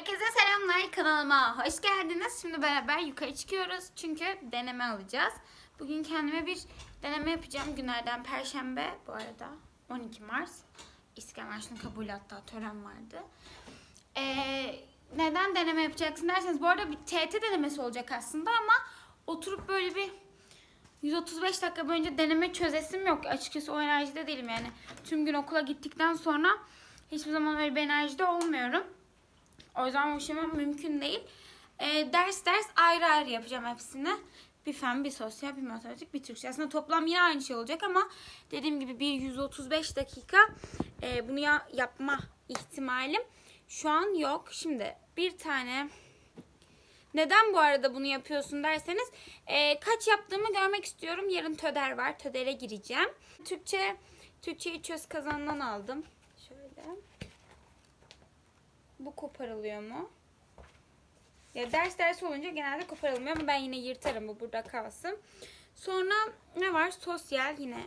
Herkese selamlar kanalıma hoş geldiniz. Şimdi beraber yukarı çıkıyoruz çünkü deneme alacağız. Bugün kendime bir deneme yapacağım günlerden Perşembe bu arada 12 Mart. İstiklal Marşı'nın kabul hatta tören vardı. Ee, neden deneme yapacaksın derseniz bu arada bir TET denemesi olacak aslında ama oturup böyle bir 135 dakika boyunca deneme çözesim yok. Açıkçası o enerjide değilim yani. Tüm gün okula gittikten sonra hiçbir zaman öyle bir enerjide olmuyorum. O yüzden işim mümkün değil. Ee, ders ders ayrı ayrı yapacağım hepsini. Bir fen, bir sosyal, bir matematik, bir Türkçe. Aslında toplam yine aynı şey olacak ama dediğim gibi bir 135 dakika e, bunu ya- yapma ihtimalim şu an yok. Şimdi bir tane neden bu arada bunu yapıyorsun derseniz e, kaç yaptığımı görmek istiyorum. Yarın töder var. Tödere gireceğim. Türkçe Türkçeyi çöz kazandan aldım. Şöyle. Bu koparılıyor mu? Ya ders ders olunca genelde koparılmıyor ama ben yine yırtarım bu burada kalsın. Sonra ne var? Sosyal yine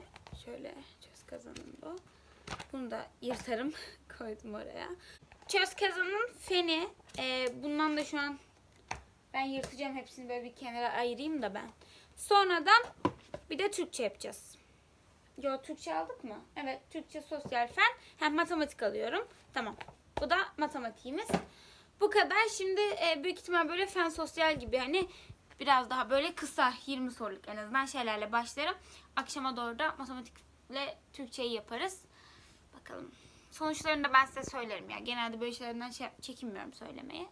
şöyle çöz kazanım bu. Bunu da yırtarım. Koydum oraya. Çöz kazanın feni. e, bundan da şu an ben yırtacağım hepsini böyle bir kenara ayırayım da ben. Sonradan bir de Türkçe yapacağız. Yo Türkçe aldık mı? Evet Türkçe sosyal fen. Hem matematik alıyorum. Tamam. Matematiğimiz. Bu kadar. Şimdi e, büyük ihtimal böyle fen sosyal gibi hani biraz daha böyle kısa 20 soruluk en azından şeylerle başlarım. Akşama doğru da matematikle Türkçeyi yaparız. Bakalım. Sonuçlarını da ben size söylerim ya. Genelde böyle şeylerden şey, çekinmiyorum söylemeye.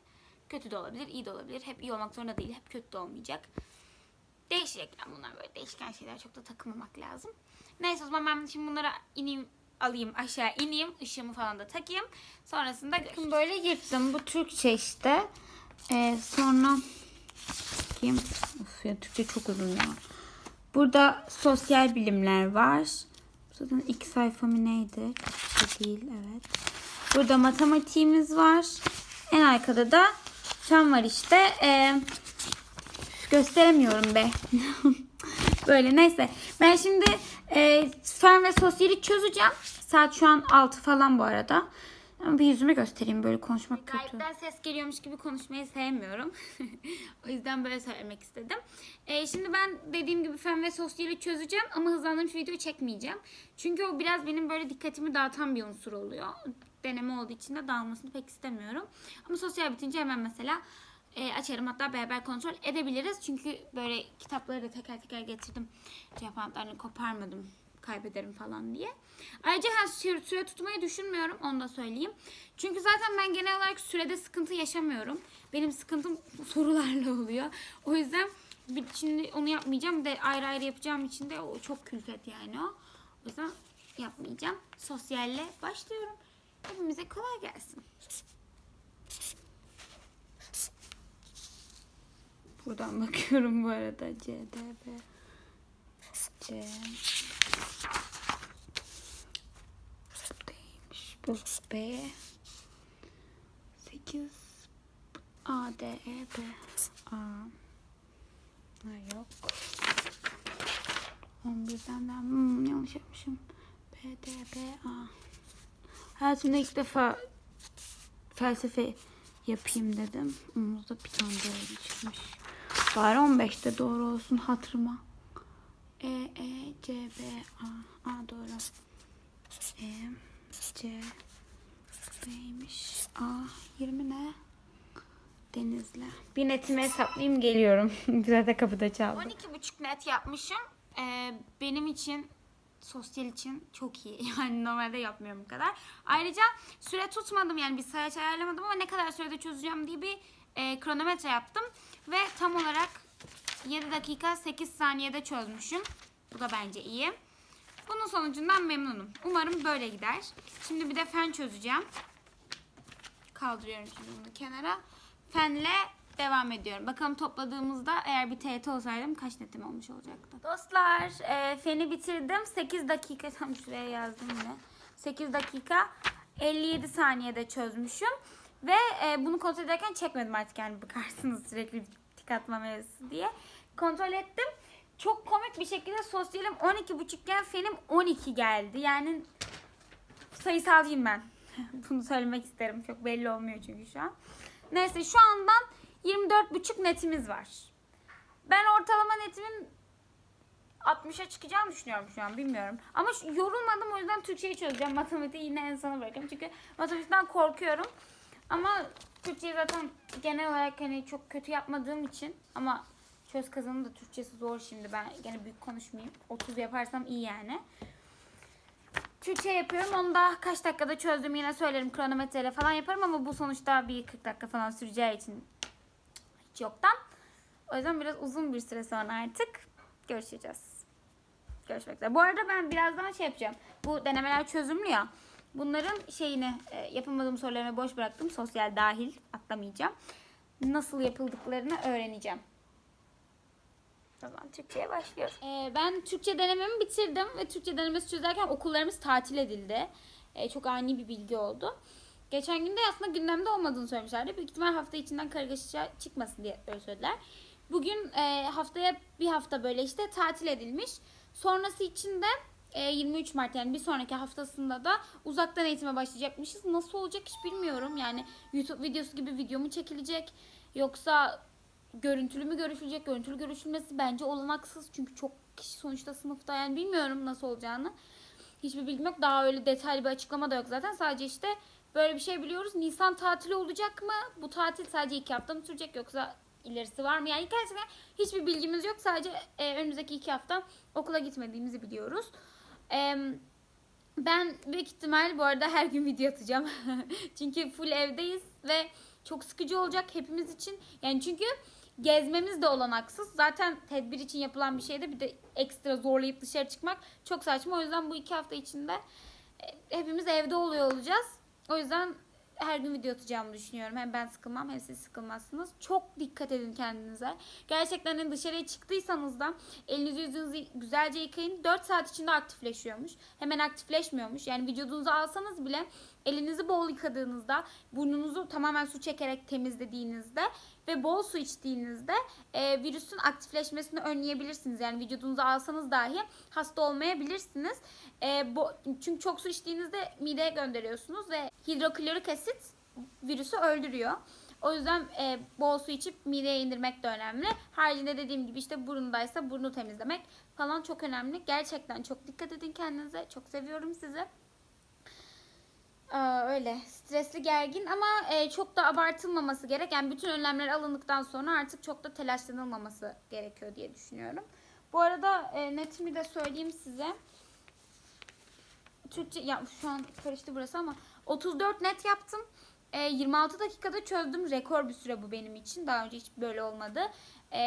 Kötü de olabilir, iyi de olabilir. Hep iyi olmak zorunda değil. Hep kötü de olmayacak. Değişecek yani bunlar böyle değişken şeyler. Çok da takılmamak lazım. Neyse o zaman ben şimdi bunlara ineyim alayım aşağı ineyim. ışığımı falan da takayım. Sonrasında görüşürüz. Böyle yırttım. Bu Türkçe işte. Ee, sonra bakayım. Of ya Türkçe çok uzun ya. Burada sosyal bilimler var. Zaten ilk sayfa mı neydi? Türkçe değil evet. Burada matematiğimiz var. En arkada da fen var işte. Ee, gösteremiyorum be. Böyle neyse. Ben şimdi e, fen ve sosyali çözeceğim. Saat şu an 6 falan bu arada. Ama bir yüzümü göstereyim böyle konuşmak kötü. Gayetten ses geliyormuş gibi konuşmayı sevmiyorum. o yüzden böyle söylemek istedim. E, şimdi ben dediğim gibi fen ve sosyali çözeceğim ama hızlandırmış video çekmeyeceğim. Çünkü o biraz benim böyle dikkatimi dağıtan bir unsur oluyor. Deneme olduğu için de dağılmasını pek istemiyorum. Ama sosyal bitince hemen mesela e, açarım hatta beraber kontrol edebiliriz. Çünkü böyle kitapları da teker teker getirdim. Cevap anahtarını koparmadım kaybederim falan diye. Ayrıca ha, süre, tutmayı düşünmüyorum onu da söyleyeyim. Çünkü zaten ben genel olarak sürede sıkıntı yaşamıyorum. Benim sıkıntım sorularla oluyor. O yüzden şimdi onu yapmayacağım. De ayrı ayrı yapacağım için de o çok külfet yani o. O yüzden yapmayacağım. Sosyalle başlıyorum. Hepimize kolay gelsin. Buradan bakıyorum bu arada. C, D, B. C. D'ymiş. Bu B. 8. A, D, E, B. A. Ha, yok. 11'den de hmm, yanlış yapmışım. B, D, B, A. Hayatımda ilk defa felsefe yapayım dedim. Omuzda bir tane böyle çıkmış. Bari 15'te doğru olsun hatırıma. E, E, C, B, A. A doğru. E, C, B'ymiş. A, 20 ne? Denizli. Bir netimi hesaplayayım geliyorum. Güzel de kapıda çaldı. 12,5 net yapmışım. Ee, benim için sosyal için çok iyi. Yani normalde yapmıyorum bu kadar. Ayrıca süre tutmadım yani bir sayaç ayarlamadım ama ne kadar sürede çözeceğim diye bir e, kronometre yaptım. Ve tam olarak 7 dakika 8 saniyede çözmüşüm. Bu da bence iyi. Bunun sonucundan memnunum. Umarım böyle gider. Şimdi bir de fen çözeceğim. Kaldırıyorum şimdi bunu kenara. Fenle devam ediyorum. Bakalım topladığımızda eğer bir TET olsaydım kaç netim olmuş olacaktı. Dostlar e, feni bitirdim. 8 dakika tam şuraya yazdım yine. 8 dakika 57 saniyede çözmüşüm. Ve e, bunu kontrol ederken çekmedim artık yani bakarsınız sürekli tik atma mevzusu diye. Kontrol ettim. Çok komik bir şekilde sosyalim 12.5 iken fenim 12 geldi. Yani sayısalcıyım ben. Bunu söylemek isterim. Çok belli olmuyor çünkü şu an. Neyse şu andan 24,5 netimiz var. Ben ortalama netimin 60'a çıkacağını düşünüyorum şu an bilmiyorum. Ama yorulmadım o yüzden Türkçeyi çözeceğim. Matematiği yine en sona bırakıyorum. Çünkü matematikten korkuyorum. Ama Türkçeyi zaten genel olarak hani çok kötü yapmadığım için ama çöz kazanım da Türkçesi zor şimdi. Ben gene büyük konuşmayayım. 30 yaparsam iyi yani. Türkçe yapıyorum. Onu da kaç dakikada çözdüm yine söylerim. Kronometreyle falan yaparım ama bu sonuçta bir 40 dakika falan süreceği için hiç yoktan. O yüzden biraz uzun bir süre sonra artık görüşeceğiz. Görüşmek üzere. Bu arada ben birazdan şey yapacağım. Bu denemeler çözümlü ya. Bunların şeyini e, yapamadığım sorularını boş bıraktım. Sosyal dahil atlamayacağım. Nasıl yapıldıklarını öğreneceğim. O zaman Türkçe'ye başlıyoruz. Ee, ben Türkçe denememi bitirdim ve Türkçe denemesi çözerken okullarımız tatil edildi. Ee, çok ani bir bilgi oldu. Geçen gün de aslında gündemde olmadığını söylemişlerdi. Büyük ihtimal hafta içinden kargaşa çıkmasın diye öyle söylediler. Bugün e, haftaya bir hafta böyle işte tatil edilmiş. Sonrası için de 23 Mart yani bir sonraki haftasında da uzaktan eğitime başlayacakmışız. Nasıl olacak hiç bilmiyorum. Yani YouTube videosu gibi video mu çekilecek yoksa görüntülü mü görüşülecek? Görüntülü görüşülmesi bence olanaksız. Çünkü çok kişi sonuçta sınıfta yani bilmiyorum nasıl olacağını. Hiçbir bilgim yok. Daha öyle detaylı bir açıklama da yok zaten. Sadece işte böyle bir şey biliyoruz. Nisan tatili olacak mı? Bu tatil sadece iki hafta mı sürecek yoksa ilerisi var mı? Yani gerçekten hiçbir bilgimiz yok. Sadece e, önümüzdeki iki hafta okula gitmediğimizi biliyoruz. Ben büyük ihtimal bu arada her gün video atacağım. çünkü full evdeyiz ve çok sıkıcı olacak hepimiz için. Yani çünkü gezmemiz de olanaksız. Zaten tedbir için yapılan bir şeyde bir de ekstra zorlayıp dışarı çıkmak çok saçma. O yüzden bu iki hafta içinde e, hepimiz evde oluyor olacağız. O yüzden her gün video atacağımı düşünüyorum. Hem ben sıkılmam hem siz sıkılmazsınız. Çok dikkat edin kendinize. Gerçekten hani dışarıya çıktıysanız da elinizi yüzünüzü güzelce yıkayın. 4 saat içinde aktifleşiyormuş. Hemen aktifleşmiyormuş. Yani vücudunuzu alsanız bile elinizi bol yıkadığınızda, burnunuzu tamamen su çekerek temizlediğinizde ve bol su içtiğinizde e, virüsün aktifleşmesini önleyebilirsiniz. Yani vücudunuza alsanız dahi hasta olmayabilirsiniz. E, bu, çünkü çok su içtiğinizde mideye gönderiyorsunuz ve hidroklorik asit virüsü öldürüyor. O yüzden e, bol su içip mideye indirmek de önemli. Haricinde dediğim gibi işte burnundaysa burnu temizlemek falan çok önemli. Gerçekten çok dikkat edin kendinize. Çok seviyorum sizi. Öyle stresli gergin ama e, çok da abartılmaması gerek. Yani bütün önlemler alındıktan sonra artık çok da telaşlanılmaması gerekiyor diye düşünüyorum. Bu arada e, netimi de söyleyeyim size. Türkçe ya şu an karıştı burası ama 34 net yaptım. E, 26 dakikada çözdüm. Rekor bir süre bu benim için. Daha önce hiç böyle olmadı. E,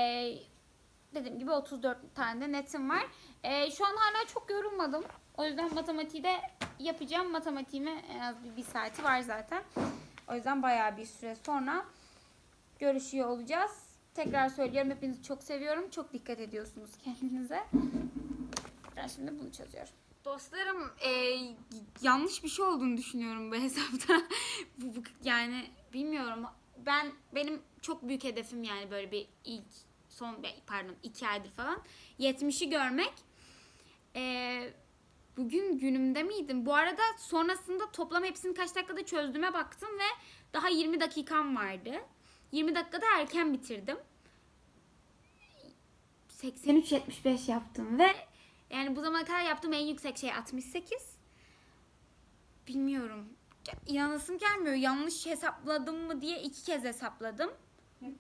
dediğim gibi 34 tane de netim var. E, şu an hala çok yorulmadım. O yüzden matematiği de yapacağım. Matematiğime en az bir, bir saati var zaten. O yüzden bayağı bir süre sonra görüşüyor olacağız. Tekrar söylüyorum hepinizi çok seviyorum. Çok dikkat ediyorsunuz kendinize. Ben şimdi bunu çözüyorum. Dostlarım e, yanlış bir şey olduğunu düşünüyorum bu hesapta. bu, bu- yani bilmiyorum. Ben benim çok büyük hedefim yani böyle bir ilk son pardon iki aydır falan 70'i görmek. E, bugün günümde miydim? Bu arada sonrasında toplam hepsini kaç dakikada çözdüğüme baktım ve daha 20 dakikam vardı. 20 dakikada erken bitirdim. 83-75 yaptım ve yani bu zamana kadar yaptığım en yüksek şey 68. Bilmiyorum. İnanasım gelmiyor. Yanlış hesapladım mı diye iki kez hesapladım.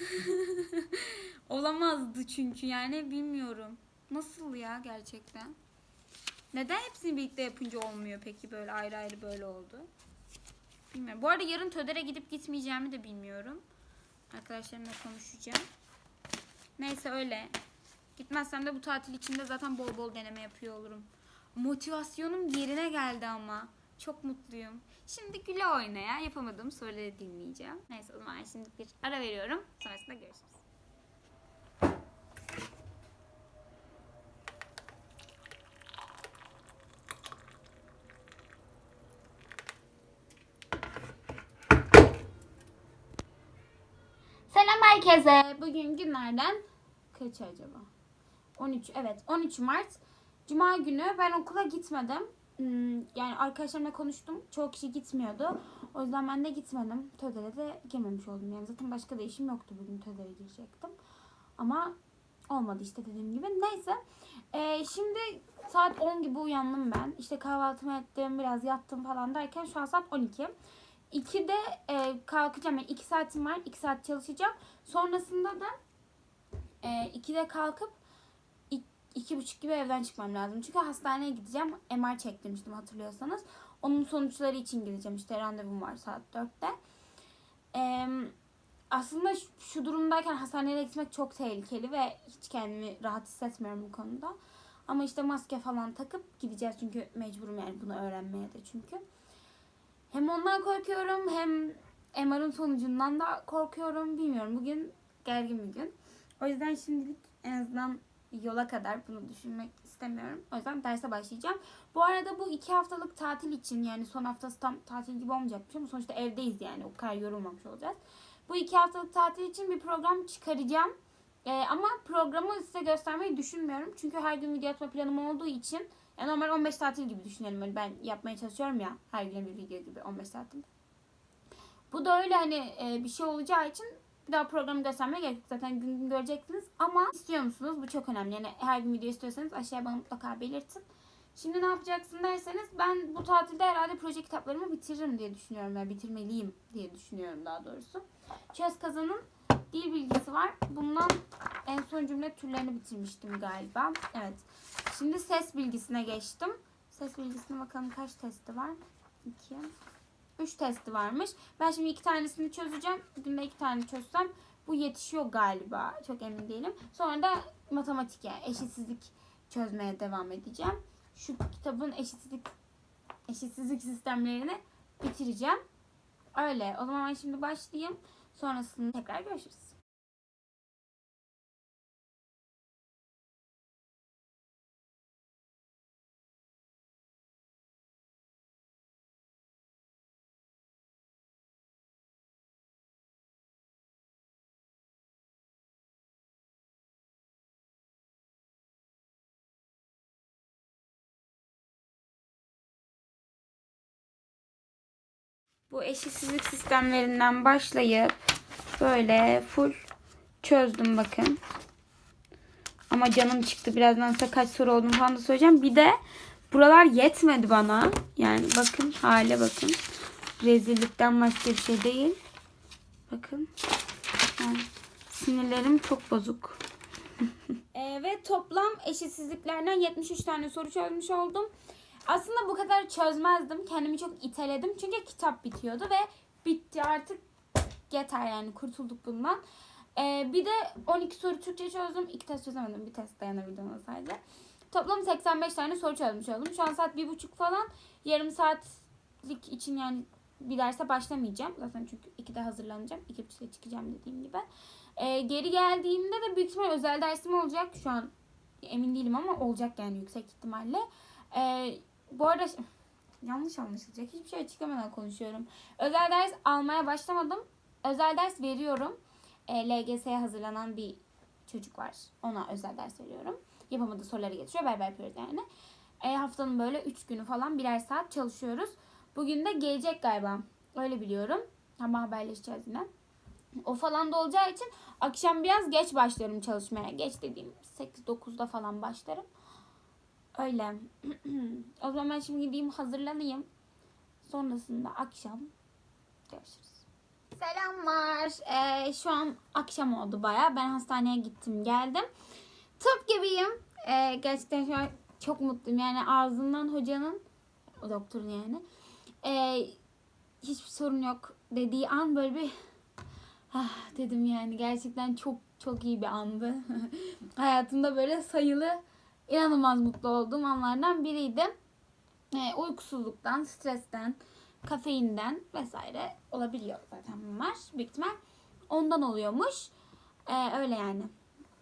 Olamazdı çünkü yani bilmiyorum. Nasıl ya gerçekten? Neden hepsini birlikte yapınca olmuyor peki böyle ayrı ayrı böyle oldu? Bilmiyorum. Bu arada yarın Töder'e gidip gitmeyeceğimi de bilmiyorum. Arkadaşlarımla konuşacağım. Neyse öyle. Gitmezsem de bu tatil içinde zaten bol bol deneme yapıyor olurum. Motivasyonum yerine geldi ama. Çok mutluyum. Şimdi güle oynaya yapamadığım soruları dinleyeceğim. Neyse o zaman şimdi bir ara veriyorum. Sonrasında görüşürüz. Herkese. Bugün günlerden kaç acaba? 13 evet 13 Mart Cuma günü ben okula gitmedim. Hmm, Yani arkadaşlarımla konuştum. Çoğu kişi gitmiyordu. O yüzden ben de gitmedim. TÖDE'de de girmemiş oldum. Yani zaten başka da işim yoktu bugün TÖDE'ye girecektim. Ama olmadı işte dediğim gibi. Neyse. Ee, şimdi saat 10 gibi uyandım ben. İşte kahvaltımı ettim, biraz yattım falan derken şu an saat 12. 2'de e, kalkacağım. Yani 2 saatim var. 2 saat çalışacağım. Sonrasında da e, 2'de kalkıp ik- iki buçuk gibi evden çıkmam lazım. Çünkü hastaneye gideceğim. MR çektirmiştim hatırlıyorsanız. Onun sonuçları için gideceğim. İşte randevum var saat 4'te. Ee, aslında şu, şu durumdayken hastaneye gitmek çok tehlikeli ve hiç kendimi rahat hissetmiyorum bu konuda. Ama işte maske falan takıp gideceğiz çünkü mecburum yani bunu öğrenmeye de çünkü. Hem ondan korkuyorum hem MR'ın sonucundan da korkuyorum. Bilmiyorum bugün gergin bir gün. O yüzden şimdilik en azından yola kadar bunu düşünmek istemiyorum. O yüzden derse başlayacağım. Bu arada bu iki haftalık tatil için yani son haftası tam tatil gibi olmayacakmış ama sonuçta evdeyiz yani o kadar yorulmamış olacağız. Bu iki haftalık tatil için bir program çıkaracağım. Ee, ama programı size göstermeyi düşünmüyorum. Çünkü her gün video atma planım olduğu için yani normal 15 tatil gibi düşünelim. Öyle ben yapmaya çalışıyorum ya her gün bir video gibi 15 tatil. Bu da öyle hani e, bir şey olacağı için bir daha programı göstermeye gerek. Zaten gün gün göreceksiniz. Ama istiyor musunuz? Bu çok önemli. Yani her gün video istiyorsanız aşağıya bana mutlaka belirtin. Şimdi ne yapacaksın derseniz ben bu tatilde herhalde proje kitaplarımı bitiririm diye düşünüyorum. Yani bitirmeliyim diye düşünüyorum daha doğrusu. Çöz kazanın dil bilgisi var. Bundan en son cümle türlerini bitirmiştim galiba. Evet. Şimdi ses bilgisine geçtim. Ses bilgisine bakalım kaç testi var? 2 3 testi varmış. Ben şimdi iki tanesini çözeceğim. Günde iki tane çözsem bu yetişiyor galiba. Çok emin değilim. Sonra da matematik yani eşitsizlik çözmeye devam edeceğim. Şu kitabın eşitsizlik eşitsizlik sistemlerini bitireceğim. Öyle. O zaman ben şimdi başlayayım. Sonrasında tekrar görüşürüz. Bu eşitsizlik sistemlerinden başlayıp böyle full çözdüm bakın. Ama canım çıktı. Birazdan size kaç soru olduğunu falan da söyleyeceğim. Bir de buralar yetmedi bana. Yani bakın hale bakın. Rezillikten başka bir şey değil. Bakın. Yani sinirlerim çok bozuk. Ee, ve toplam eşitsizliklerden 73 tane soru çözmüş oldum. Aslında bu kadar çözmezdim. Kendimi çok iteledim. Çünkü kitap bitiyordu ve bitti artık yeter yani kurtulduk bundan. Ee, bir de 12 soru Türkçe çözdüm. İki test çözemedim. Bir test dayanabildim sadece. Toplam 85 tane soru çözmüş oldum. Şu an saat bir buçuk falan. Yarım saatlik için yani bir derse başlamayacağım. Zaten çünkü 2'de hazırlanacağım. 2.30'da çıkacağım dediğim gibi. Ee, geri geldiğimde de büyük ihtimal özel dersim olacak. Şu an emin değilim ama olacak yani yüksek ihtimalle. Ee, bu arada yanlış anlaşılacak. Hiçbir şey açıklamadan konuşuyorum. Özel ders almaya başlamadım. Özel ders veriyorum. E, LGS'ye hazırlanan bir çocuk var. Ona özel ders veriyorum. Yapamadığı soruları getiriyor. Beraber yapıyoruz yani. E, haftanın böyle 3 günü falan birer saat çalışıyoruz. Bugün de gelecek galiba. Öyle biliyorum. Ama haberleşeceğiz yine. O falan da olacağı için akşam biraz geç başlarım çalışmaya. Geç dediğim 8-9'da falan başlarım. Öyle. o zaman ben şimdi gideyim hazırlanayım. Sonrasında akşam görüşürüz. Selamlar. Ee, şu an akşam oldu baya. Ben hastaneye gittim geldim. Tıp gibiyim. Ee, gerçekten şu an çok mutluyum. Yani ağzından hocanın, o doktorun yani. Ee, hiçbir sorun yok dediği an böyle bir ah dedim yani. Gerçekten çok çok iyi bir andı. Hayatımda böyle sayılı inanılmaz mutlu olduğum anlardan biriydi. E, uykusuzluktan, stresten, kafeinden vesaire olabiliyor zaten bunlar. Büyük ihtimal ondan oluyormuş. E, öyle yani.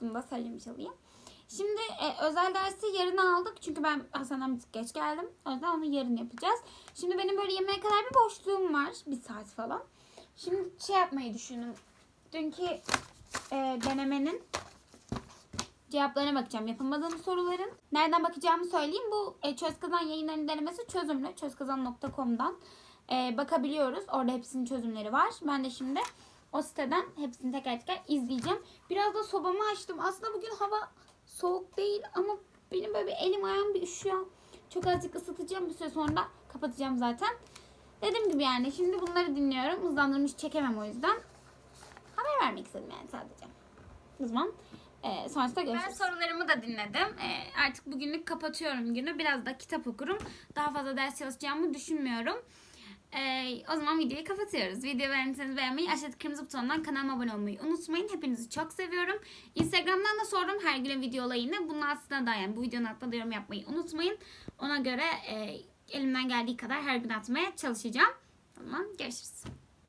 Bunu da söylemiş olayım. Şimdi e, özel dersi yarına aldık. Çünkü ben Hasan'dan bir tık geç geldim. O yüzden onu yarın yapacağız. Şimdi benim böyle yemeğe kadar bir boşluğum var. Bir saat falan. Şimdi şey yapmayı düşündüm. Dünkü e, denemenin cevaplarına bakacağım. Yapamadığım soruların. Nereden bakacağımı söyleyeyim. Bu e, Çöz Kazan yayınlarının denemesi çözümlü. Çözkazan.com'dan e, bakabiliyoruz. Orada hepsinin çözümleri var. Ben de şimdi o siteden hepsini teker teker izleyeceğim. Biraz da sobamı açtım. Aslında bugün hava soğuk değil ama benim böyle bir elim ayağım bir üşüyor. Çok azıcık ısıtacağım bir süre sonra kapatacağım zaten. Dediğim gibi yani şimdi bunları dinliyorum. Hızlandırmış çekemem o yüzden. Haber vermek istedim yani sadece. O zaman e, sonrasında görüşürüz. Ben sorularımı da dinledim. E, artık bugünlük kapatıyorum günü. Biraz da kitap okurum. Daha fazla ders çalışacağımı düşünmüyorum. E, o zaman videoyu kapatıyoruz. Video beğendiyseniz beğenmeyi, aşağıdaki kırmızı butondan kanalıma abone olmayı unutmayın. Hepinizi çok seviyorum. Instagram'dan da sordum her gün video olayını. Bunun altına da yani bu videonun altına da yorum yapmayı unutmayın. Ona göre e, elimden geldiği kadar her gün atmaya çalışacağım. Tamam görüşürüz.